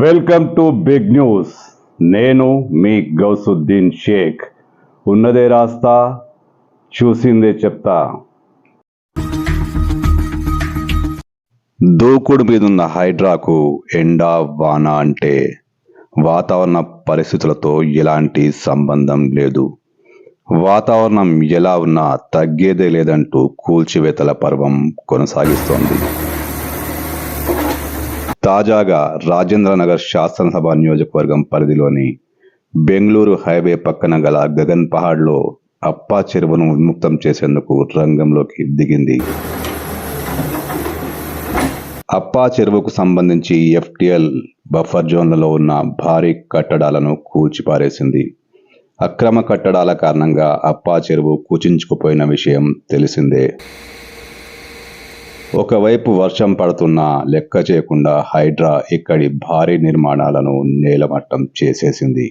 Welcome to big news నేను మీ గౌసుద్దీన్ షేక్. ఉన్నదే రాస్తా చూసిందే చెప్తా. దూకుడు మీదున్న హైడ్రాకు ఎండ వాన అంటే వాతావరణ పరిస్థితులతో ఎలాంటి సంబంధం లేదు. వాతావరణం ఎలా ఉన్నా తగ్గేదే లేదంటూ కూల్చివేతల పర్వం కొనసాగిస్తోంది. తాజాగా రాజేంద్రనగర్ శాసనసభ నియోజకవర్గం పరిధిలోని బెంగళూరు హైవే పక్కన గల గగన్ పహాడ్లో అప్పా చెరువును విముక్తం చేసేందుకు రంగంలోకి దిగింది. అప్పా చెరువుకు సంబంధించి ఎఫ్టిఎల్ బఫర్ జోన్లలో ఉన్న భారీ కట్టడాలను కూల్చిపారేసింది. అక్రమ కట్టడాల కారణంగా అప్పా చెరువు కూచించుకుపోయిన విషయం తెలిసిందే. ఒకవైపు వర్షం పడుతున్నా లెక్క చేయకుండా హైడ్రా ఇక్కడి భారీ నిర్మాణాలను నేలమట్టం చేసేసింది.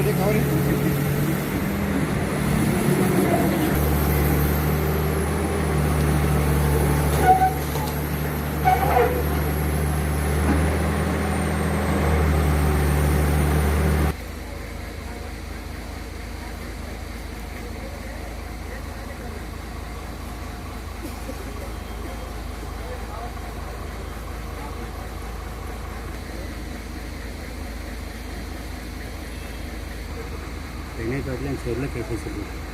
Cadê, Cauri? இணையதளத்தில் எனக்கு சொல்ல கேட்க சொல்லுங்கள்